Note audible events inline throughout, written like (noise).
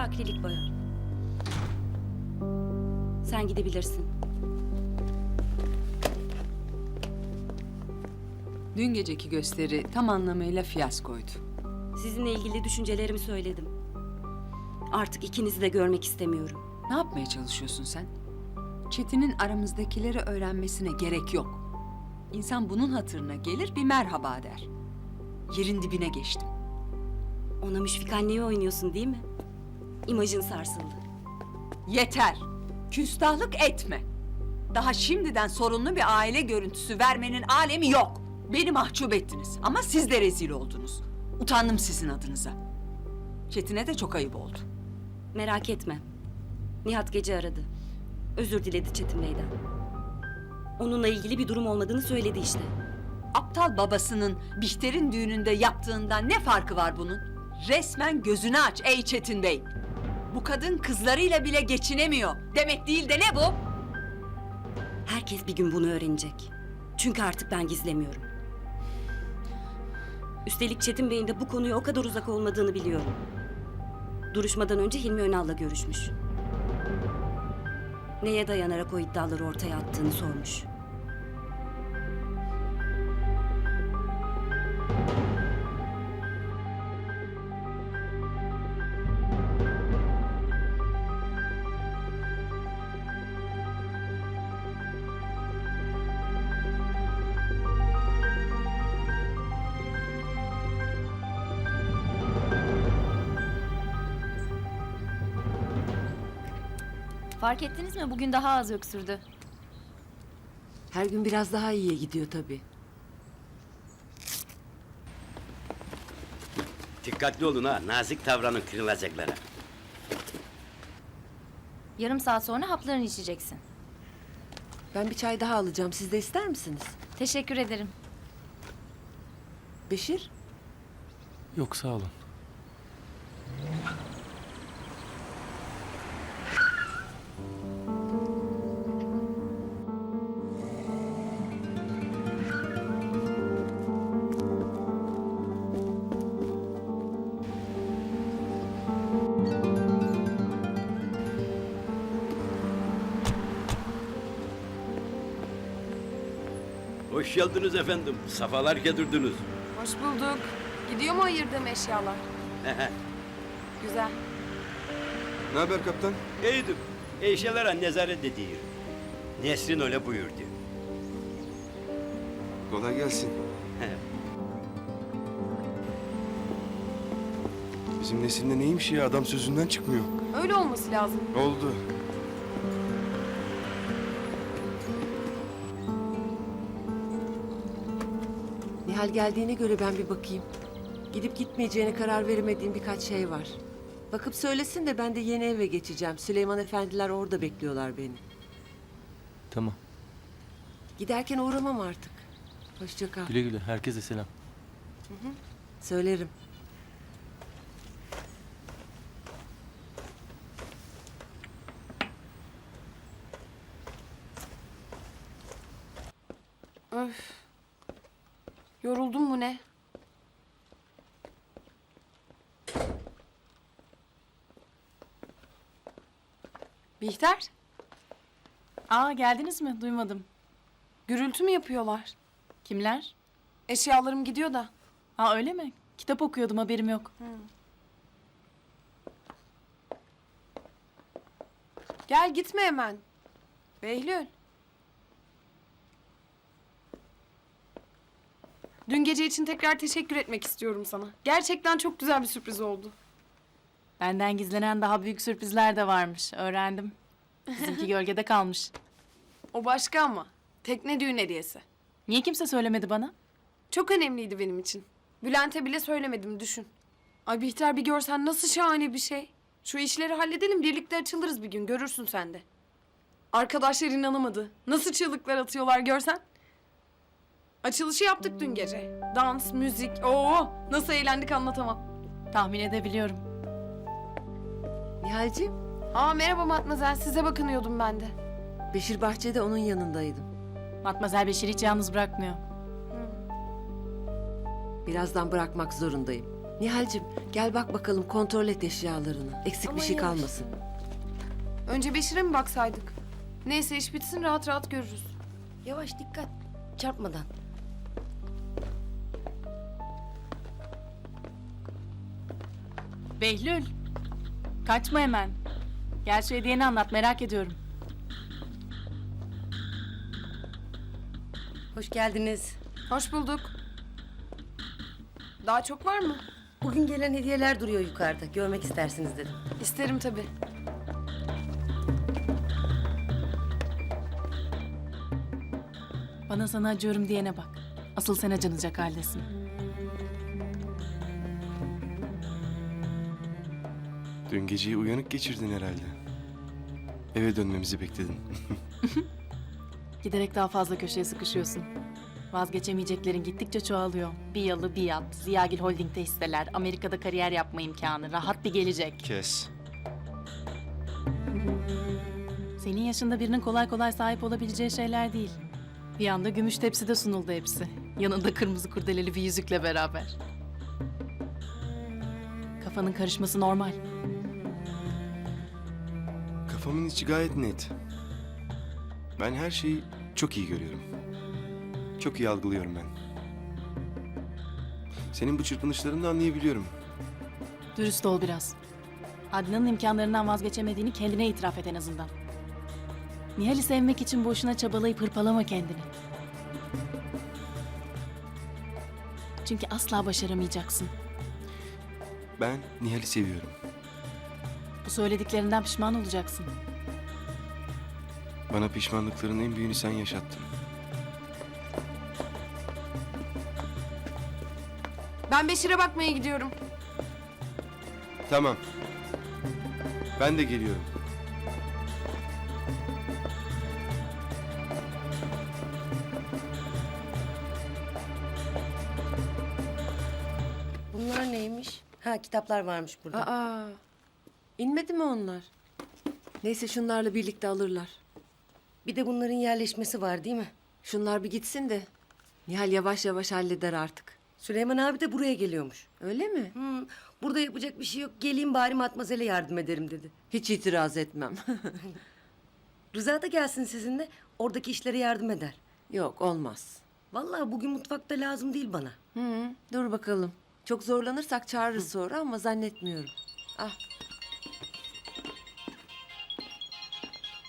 göre akrilik boya. Sen gidebilirsin. Dün geceki gösteri tam anlamıyla fiyaskoydu. Sizinle ilgili düşüncelerimi söyledim. Artık ikinizi de görmek istemiyorum. Ne yapmaya çalışıyorsun sen? Çetin'in aramızdakileri öğrenmesine gerek yok. İnsan bunun hatırına gelir bir merhaba der. Yerin dibine geçtim. Ona müşfik anneyi oynuyorsun değil mi? İmajın sarsıldı. Yeter. Küstahlık etme. Daha şimdiden sorunlu bir aile görüntüsü vermenin alemi yok. Beni mahcup ettiniz ama siz de rezil oldunuz. Utandım sizin adınıza. Çetin'e de çok ayıp oldu. Merak etme. Nihat gece aradı. Özür diledi Çetin Bey'den. Onunla ilgili bir durum olmadığını söyledi işte. Aptal babasının Bihter'in düğününde yaptığından ne farkı var bunun? Resmen gözünü aç ey Çetin Bey. Bu kadın kızlarıyla bile geçinemiyor. Demek değil de ne bu? Herkes bir gün bunu öğrenecek. Çünkü artık ben gizlemiyorum. Üstelik Çetin Bey'in de bu konuya o kadar uzak olmadığını biliyorum. Duruşmadan önce Hilmi Önal'la görüşmüş. Neye dayanarak o iddiaları ortaya attığını sormuş. Fark ettiniz mi? Bugün daha az öksürdü. Her gün biraz daha iyiye gidiyor tabii. Dikkatli olun ha, nazik davranın kırılacaklara. Yarım saat sonra haplarını içeceksin. Ben bir çay daha alacağım. Siz de ister misiniz? Teşekkür ederim. Beşir, Yok sağ olun. Hoş geldiniz efendim, safalar getirdiniz. Hoş bulduk. Gidiyor mu ayırdığım eşyalar? Güzel. Ne haber kaptan? İyidir, eşyalara nezaret ediyor. Nesrin öyle buyurdu. Kolay gelsin. Bizim nesilde neymiş ya adam sözünden çıkmıyor. Öyle olması lazım. Oldu. Nihal geldiğine göre ben bir bakayım. Gidip gitmeyeceğine karar veremediğim birkaç şey var. Bakıp söylesin de ben de yeni eve geçeceğim. Süleyman efendiler orada bekliyorlar beni. Tamam. Giderken uğramam artık. Hoşça kal. Güle güle. Herkese selam. Söylerim. Öf. Yoruldun mu ne? Bihter, Aa geldiniz mi? Duymadım. gürültü mü yapıyorlar? Kimler? Eşyalarım gidiyor da. Aa öyle mi? Kitap okuyordum haberim yok. Gel gitme hemen. Behlül. Dün gece için tekrar teşekkür etmek istiyorum sana. Gerçekten çok güzel bir sürpriz oldu. Benden gizlenen daha büyük sürprizler de varmış. Öğrendim. Bizimki gölgede kalmış. O başka ama. Tekne düğün hediyesi. Niye kimse söylemedi bana? Çok önemliydi benim için. Bülent'e bile söylemedim düşün. Ay Bihter bir görsen nasıl şahane bir şey. Şu işleri halledelim birlikte açılırız bir gün görürsün sen de. Arkadaşlar inanamadı. Nasıl çığlıklar atıyorlar görsen. Açılışı yaptık dün gece. Dans, müzik, oo nasıl eğlendik anlatamam. Tahmin edebiliyorum. Nihal'ciğim, Aa merhaba Matmazel size bakınıyordum ben de. Beşir bahçede onun yanındaydım. Matmazel Beşir'i hiç yalnız bırakmıyor. Birazdan bırakmak zorundayım. Nihal'cim gel bak bakalım kontrol et eşyalarını. Eksik Ama bir şey yavaş. kalmasın. Önce Beşir'e mi baksaydık? Neyse iş bitsin rahat rahat görürüz. Yavaş dikkat. Çarpmadan. Behlül. Kaçma hemen. Gel şu hediyeni anlat merak ediyorum. Hoş geldiniz. Hoş bulduk. Daha çok var mı? Bugün gelen hediyeler duruyor yukarıda. Görmek istersiniz dedim. İsterim tabii. Bana sana acıyorum diyene bak. Asıl sen acınacak haldesin. Dün geceyi uyanık geçirdin herhalde. Eve dönmemizi bekledin. (laughs) Giderek daha fazla köşeye sıkışıyorsun. Vazgeçemeyeceklerin gittikçe çoğalıyor. Bir yalı bir yat, Ziyagil Holding'de hisseler, Amerika'da kariyer yapma imkanı, rahat bir gelecek. Kes. Senin yaşında birinin kolay kolay sahip olabileceği şeyler değil. Bir anda gümüş tepside sunuldu hepsi. Yanında kırmızı kurdeleli bir yüzükle beraber. Kafanın karışması normal. Kafamın içi gayet net. Ben her şeyi çok iyi görüyorum. Çok iyi algılıyorum ben. Senin bu çırpınışlarını da anlayabiliyorum. Dürüst ol biraz. Adnan'ın imkanlarından vazgeçemediğini kendine itiraf et en azından. Nihal'i sevmek için boşuna çabalayıp hırpalama kendini. Çünkü asla başaramayacaksın. Ben Nihal'i seviyorum. Bu söylediklerinden pişman olacaksın. Bana pişmanlıkların en büyüğünü sen yaşattın. Ben Beşir'e bakmaya gidiyorum. Tamam. Ben de geliyorum. Bunlar neymiş? Ha kitaplar varmış burada. Aa, inmedi mi onlar? Neyse şunlarla birlikte alırlar. Bir de bunların yerleşmesi var değil mi? Şunlar bir gitsin de Nihal yavaş yavaş halleder artık. Süleyman abi de buraya geliyormuş. Öyle mi? Hmm, burada yapacak bir şey yok. Geleyim bari matmazele yardım ederim dedi. Hiç itiraz etmem. (laughs) Rıza da gelsin sizinle. Oradaki işlere yardım eder. Yok olmaz. Vallahi bugün mutfakta lazım değil bana. Hı, dur bakalım. Çok zorlanırsak çağırırız sonra ama zannetmiyorum. Ah,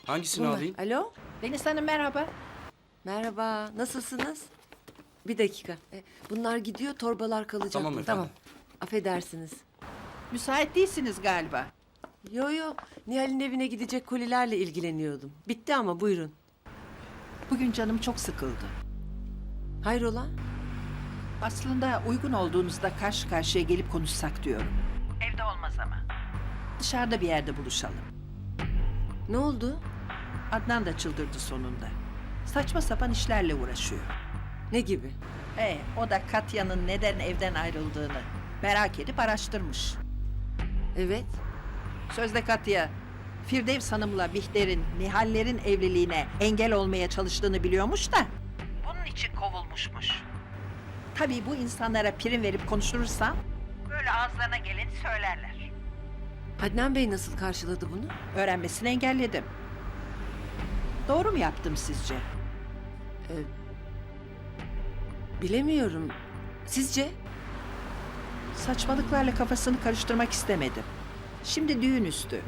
Hangisini Bunlar. alayım? alo? Deniz Hanım merhaba. Merhaba, nasılsınız? Bir dakika. E, bunlar gidiyor, torbalar kalacak. Tamam efendim. Affedersiniz. Müsait değilsiniz galiba. Yo yo, Nihal'in evine gidecek kolilerle ilgileniyordum. Bitti ama buyurun. Bugün canım çok sıkıldı. Hayrola? Aslında uygun olduğunuzda karşı karşıya gelip konuşsak diyorum. Evde olmaz ama. Dışarıda bir yerde buluşalım. Ne oldu? Adnan da çıldırdı sonunda. Saçma sapan işlerle uğraşıyor. Ne gibi? E, o da Katya'nın neden evden ayrıldığını merak edip araştırmış. Evet. Sözde Katya, Firdevs Hanım'la Bihter'in, Nihaller'in evliliğine engel olmaya çalıştığını biliyormuş da... Bunun için kovulmuşmuş. Tabii bu insanlara prim verip konuşursam... Böyle ağızlarına geleni söylerler. Adnan Bey nasıl karşıladı bunu? Öğrenmesini engelledim. Doğru mu yaptım sizce? Bilemiyorum. Sizce? Saçmalıklarla kafasını karıştırmak istemedim. Şimdi düğün üstü.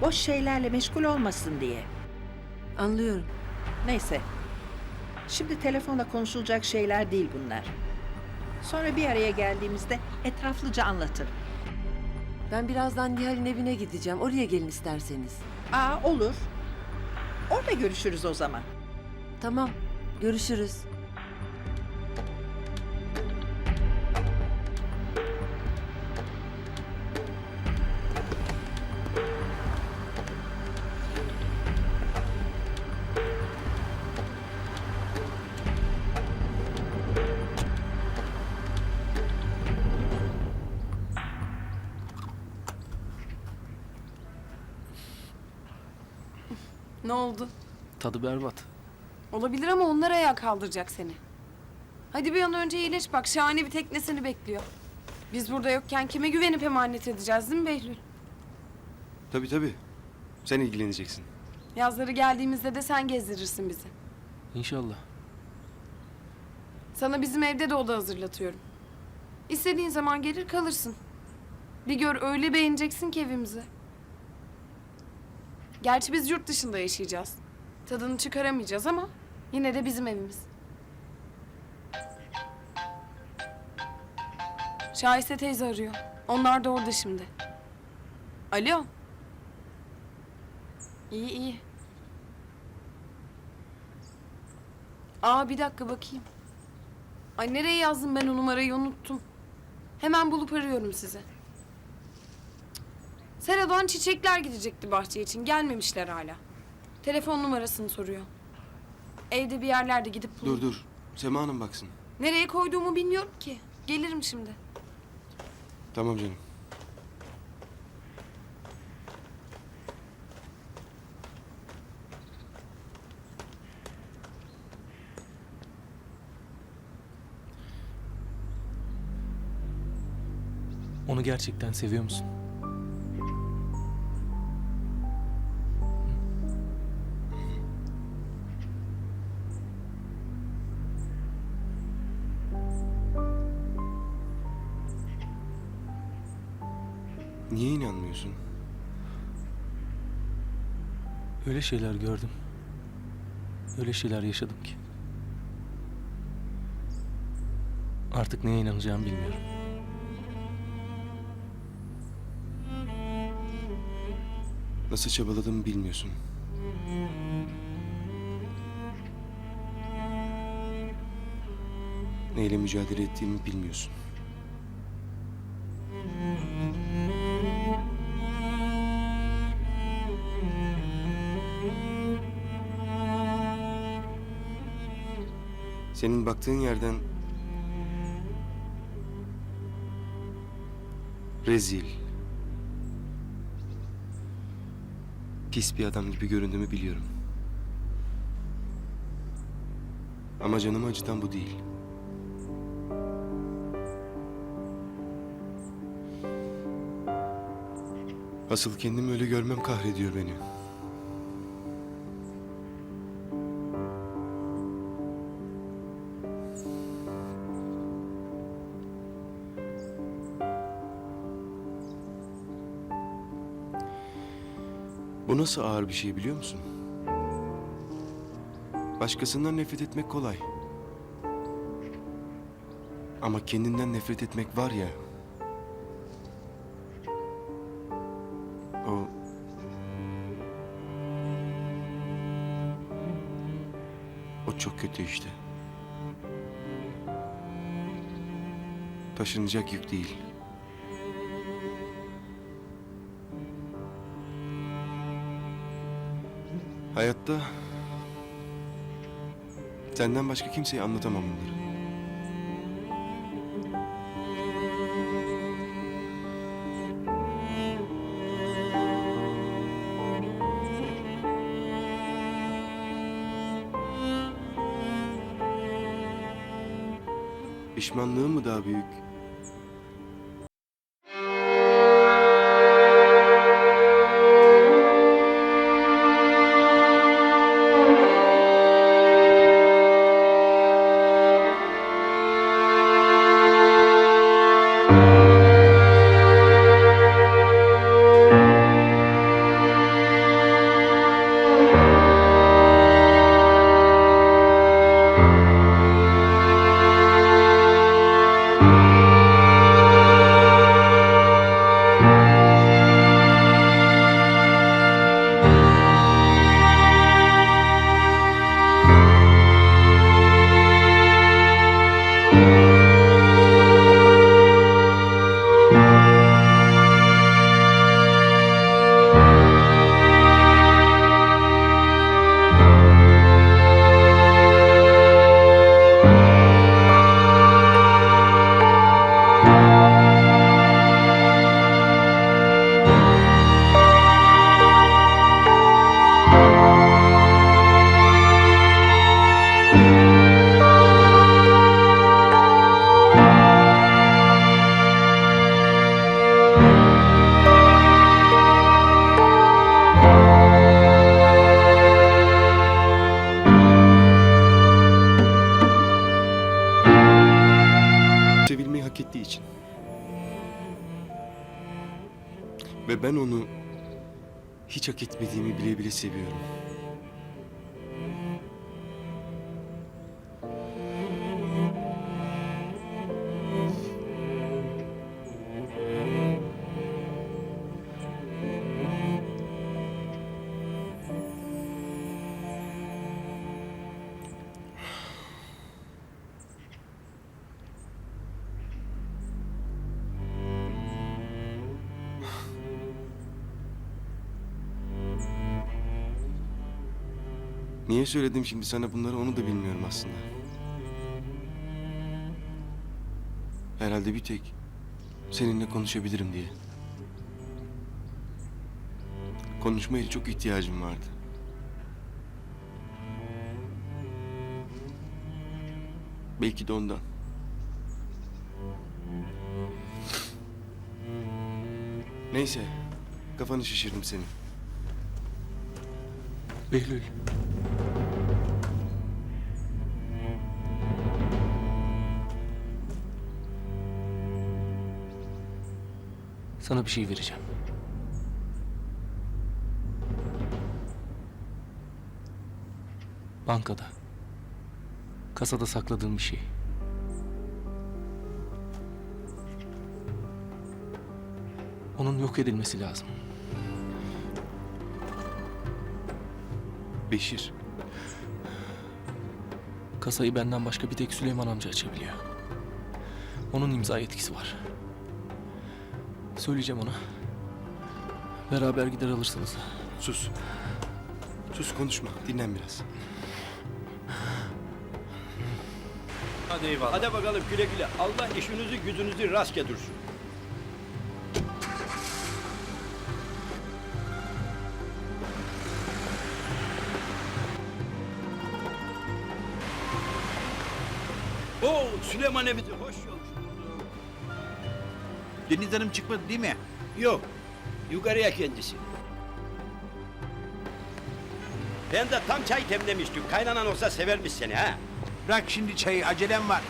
Boş şeylerle meşgul olmasın diye. Anlıyorum. Neyse. Şimdi telefonla konuşulacak şeyler değil bunlar. Sonra bir araya geldiğimizde etraflıca anlatırım. Ben birazdan Nihal'in evine gideceğim. Oraya gelin isterseniz. Aa olur. Orada görüşürüz o zaman. Tamam. Görüşürüz. Ne oldu? Tadı berbat. Olabilir ama onlar ayağa kaldıracak seni. Hadi bir an önce iyileş bak. Şahane bir teknesini bekliyor. Biz burada yokken kime güvenip emanet edeceğiz değil mi Behlül? Tabii tabii. Sen ilgileneceksin. Yazları geldiğimizde de sen gezdirirsin bizi. İnşallah. Sana bizim evde de oda hazırlatıyorum. İstediğin zaman gelir kalırsın. Bir gör öyle beğeneceksin ki evimizi. Gerçi biz yurt dışında yaşayacağız. Tadını çıkaramayacağız ama yine de bizim evimiz. Şahise teyze arıyor. Onlar da orada şimdi. Alo. İyi iyi. Aa bir dakika bakayım. Ay nereye yazdım ben o numarayı unuttum. Hemen bulup arıyorum sizi. Sera'dan çiçekler gidecekti bahçe için. Gelmemişler hala. Telefon numarasını soruyor. Evde bir yerlerde gidip bulup... Dur dur. Sema Hanım baksın. Nereye koyduğumu bilmiyorum ki. Gelirim şimdi. Tamam canım. Onu gerçekten seviyor musun? Öyle şeyler gördüm. Öyle şeyler yaşadım ki. Artık neye inanacağımı bilmiyorum. Nasıl çabaladığımı bilmiyorsun. Neyle mücadele ettiğimi bilmiyorsun. Senin baktığın yerden rezil, pis bir adam gibi göründüğümü biliyorum. Ama canımı acıtan bu değil. Asıl kendimi öyle görmem kahrediyor beni. Nasıl ağır bir şey biliyor musun? Başkasından nefret etmek kolay. Ama kendinden nefret etmek var ya. O O çok kötü işte. Taşınacak yük değil. Hayatta senden başka kimseye anlatamam bunları. Pişmanlığım mı daha büyük? Ve ben onu hiç hak etmediğimi bile bile seviyorum. Söyledim şimdi sana bunları onu da bilmiyorum aslında. Herhalde bir tek seninle konuşabilirim diye. Konuşmaya çok ihtiyacım vardı. Belki de ondan. Neyse, kafanı şişirdim senin. Behlül. Sana bir şey vereceğim. Bankada. Kasada sakladığım bir şey. Onun yok edilmesi lazım. Beşir, Kasayı benden başka bir tek Süleyman amca açabiliyor. Onun imza yetkisi var. Söyleyeceğim ona. Beraber gider alırsınız. sus. Sus konuşma, dinlen biraz. Hadi eyvallah. Hadi bakalım güle güle. Allah işinizi gücünüzü rast getirsin. Oo Süleyman geldin. Deniz Hanım çıkmadı değil mi? Yok. Yukarıya kendisi. Ben de tam çay demlemiştim. Kaynanan olsa severmiş seni ha. Bırak şimdi çayı acelem var.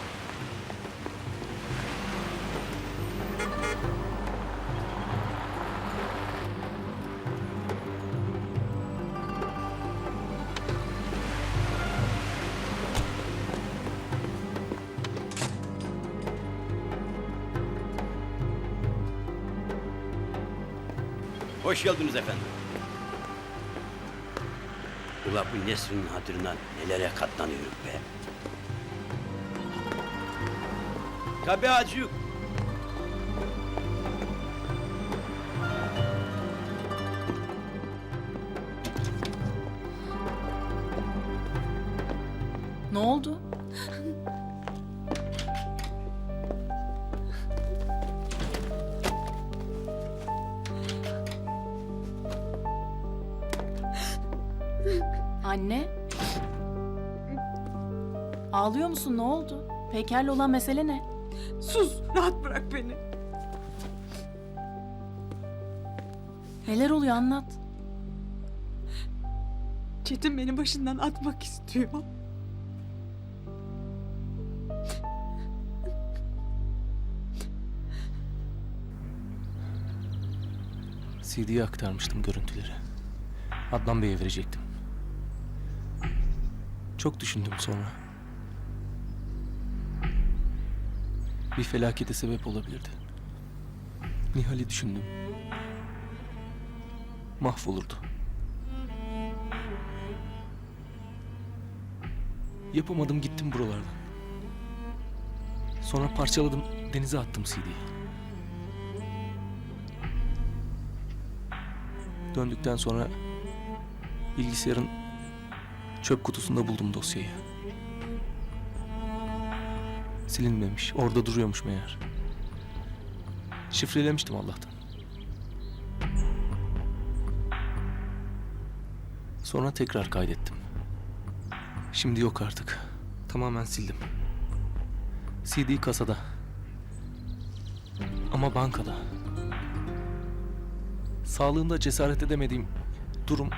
Hoş geldiniz efendim. Ula bu Nesrin'in hatırına nelere katlanıyoruz be. Tabii hacı. Ne oldu? Anne. Ağlıyor musun? Ne oldu? Peker'le olan mesele ne? Sus, rahat bırak beni. Neler oluyor anlat. Çetin beni başından atmak istiyor. CD'ye aktarmıştım görüntüleri. Adnan Bey'e verecektim. Çok düşündüm sonra. Bir felakete sebep olabilirdi. Nihal'i düşündüm. Mahvolurdu. Yapamadım gittim buralardan. Sonra parçaladım denize attım CD'yi. Döndükten sonra bilgisayarın çöp kutusunda buldum dosyayı. Silinmemiş, orada duruyormuş meğer. Şifrelemiştim Allah'tan. Sonra tekrar kaydettim. Şimdi yok artık. Tamamen sildim. CD kasada. Ama bankada. Sağlığımda cesaret edemediğim durum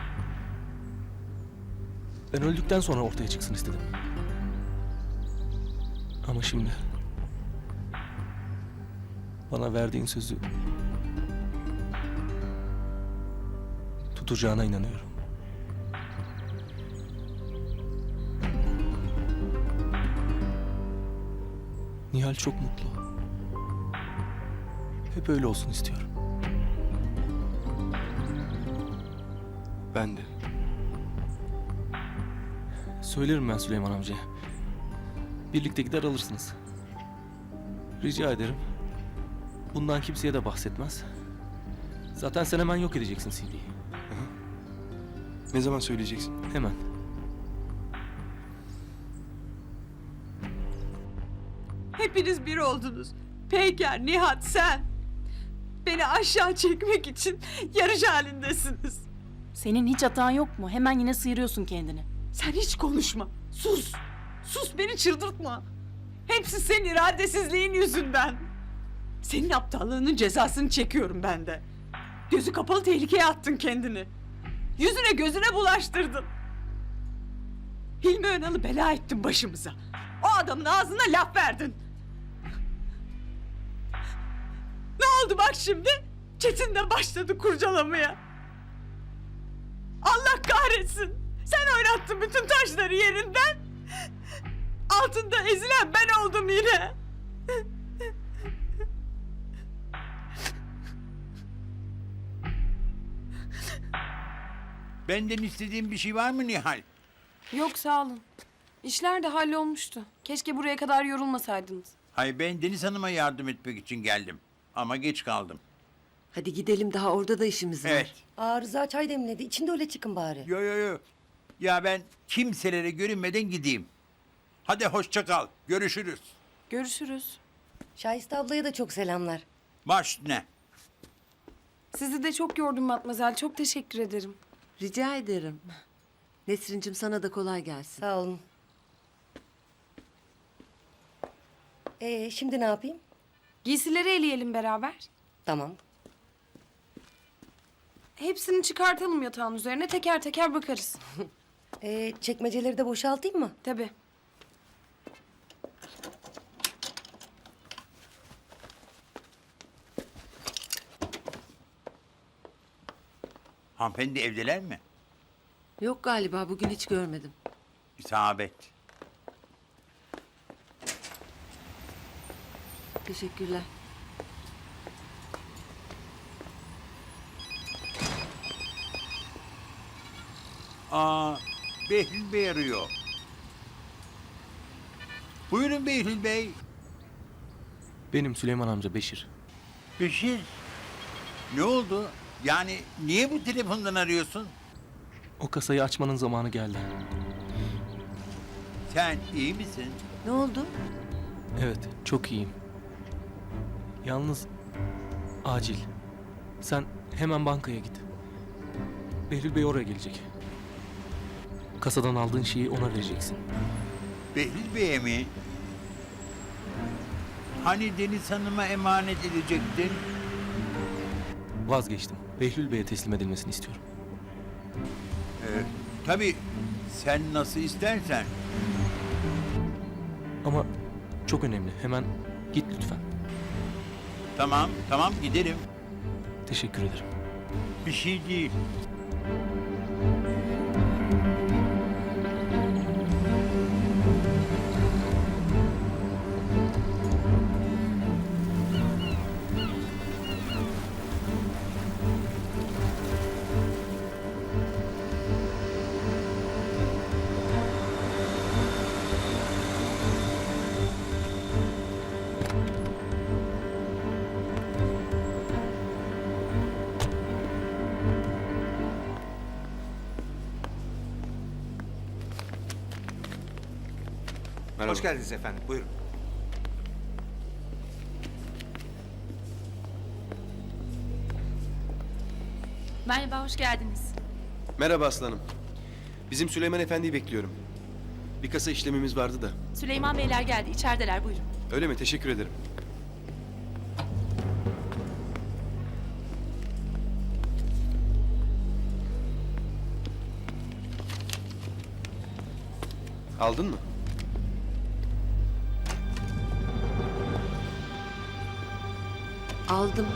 ben öldükten sonra ortaya çıksın istedim. Ama şimdi bana verdiğin sözü oturacağına inanıyorum. Nihal çok mutlu. Hep öyle olsun istiyorum. Ben de. Söylerim ben Süleyman amcaya. Birlikte gider alırsınız. Rica ederim. Bundan kimseye de bahsetmez. Zaten sen hemen yok edeceksin CD'yi. Ne zaman söyleyeceksin? Hemen. Hepiniz bir oldunuz. Peyker, Nihat, sen. Beni aşağı çekmek için yarış halindesiniz. Senin hiç hatan yok mu? Hemen yine sıyırıyorsun kendini. Sen hiç konuşma. Sus. Sus beni çıldırtma. Hepsi senin iradesizliğin yüzünden. Senin aptallığının cezasını çekiyorum ben de. Gözü kapalı tehlikeye attın kendini. Yüzüne gözüne bulaştırdın. Hilmi Önal'ı bela ettin başımıza. O adamın ağzına laf verdin. Ne oldu bak şimdi? Çetin de başladı kurcalamaya. Allah kahretsin. Sen oynattın bütün taşları yerinden. Altında ezilen ben oldum yine. Benden istediğin bir şey var mı Nihal? Yok sağ olun. İşler de hallolmuştu. Keşke buraya kadar yorulmasaydınız. Hayır ben Deniz Hanım'a yardım etmek için geldim. Ama geç kaldım. Hadi gidelim daha orada da işimiz var. Evet. Arıza çay demledi. İçinde öyle çıkın bari. Yo yo yo. Ya ben kimselere görünmeden gideyim. Hadi hoşça kal. Görüşürüz. Görüşürüz. Şahiste ablaya da çok selamlar. Baş ne? Sizi de çok yordum Matmazel. Çok teşekkür ederim. Rica ederim. Nesrin'cim sana da kolay gelsin. Sağ olun. Ee, şimdi ne yapayım? Giysileri eleyelim beraber. Tamam. Hepsini çıkartalım yatağın üzerine. Teker teker bakarız. (laughs) Ee, çekmeceleri de boşaltayım mı? Tabii. Hanımefendi evdeler mi? Yok galiba bugün hiç görmedim. İsabet. Teşekkürler. Aa, Behlül Bey arıyor. Buyurun Behlül Bey. Benim Süleyman amca Beşir. Beşir. Ne oldu? Yani niye bu telefondan arıyorsun? O kasayı açmanın zamanı geldi. Sen iyi misin? Ne oldu? Evet, çok iyiyim. Yalnız acil. Sen hemen bankaya git. Behlül Bey oraya gelecek. Kasadan aldığın şeyi ona vereceksin. Behlül Bey'e mi? Hani Deniz Hanım'a emanet edecektin? Vazgeçtim. Behlül Bey'e teslim edilmesini istiyorum. Ee, tabii sen nasıl istersen. Ama çok önemli. Hemen git lütfen. Tamam, tamam giderim. Teşekkür ederim. Bir şey değil. Merhaba. Hoş geldiniz efendim. Buyurun. Merhaba, hoş geldiniz. Merhaba aslanım. Bizim Süleyman Efendi'yi bekliyorum. Bir kasa işlemimiz vardı da. Süleyman Beyler geldi, içerideler buyurun. Öyle mi? Teşekkür ederim. Aldın mı? Aldım.